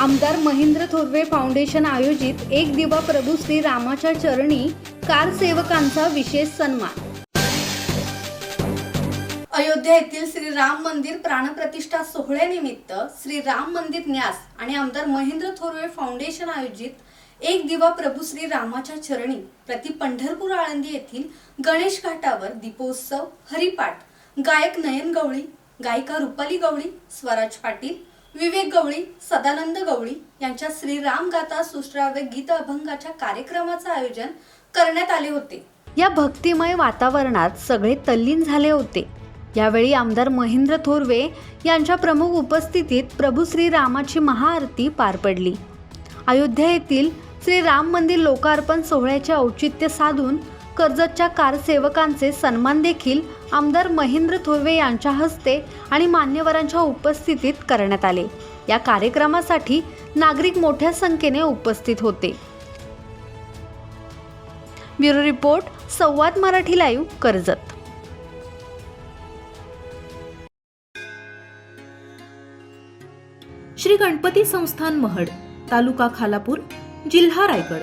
आमदार महेंद्र थोरवे फाउंडेशन आयोजित एक दिवा प्रभू श्री रामाच्या चरणी कार सेवकांचा विशेष सन्मान. अयोध्या येथील श्री राम मंदिर प्राणप्रतिष्ठा सोहळ्यानिमित्त श्री राम मंदिर न्यास आणि आमदार महेंद्र थोरवे फाउंडेशन आयोजित एक दिवा प्रभू श्री रामाच्या चरणी प्रति पंढरपूर आळंदी येथील गणेश घाटावर दीपोत्सव हरिपाठ गायक नयन गवळी गायिका रुपाली गवळी स्वराज पाटील विवेक गवळी सदानंद गवळी यांच्या श्रीराम गाथा सुश्राव्य गीत अभंगाच्या कार्यक्रमाचं आयोजन करण्यात आले होते. या भक्तिमय वातावरणात सगळे तल्लीन झाले होते. यावेळी आमदार महेंद्र थोरवे यांच्या प्रमुख उपस्थितीत प्रभू श्रीरामाची महाआरती पार पडली. अयोध्या येथील श्री राम मंदिर लोकार्पण सोहळ्याचे औचित्य साधून कर्जतच्या कारसेवकांचे सन्मान देखील आमदार महेंद्र थोरवे यांच्या हस्ते आणि मान्यवरांच्या उपस्थितीत करण्यात आले. या कार्यक्रमासाठी नागरिक मोठ्या संख्येने उपस्थित होते. Bureau report Samvad Marathi live Karjat. Shri Ganpati संस्थान महड तालुका खालापूर जिल्हा रायगड.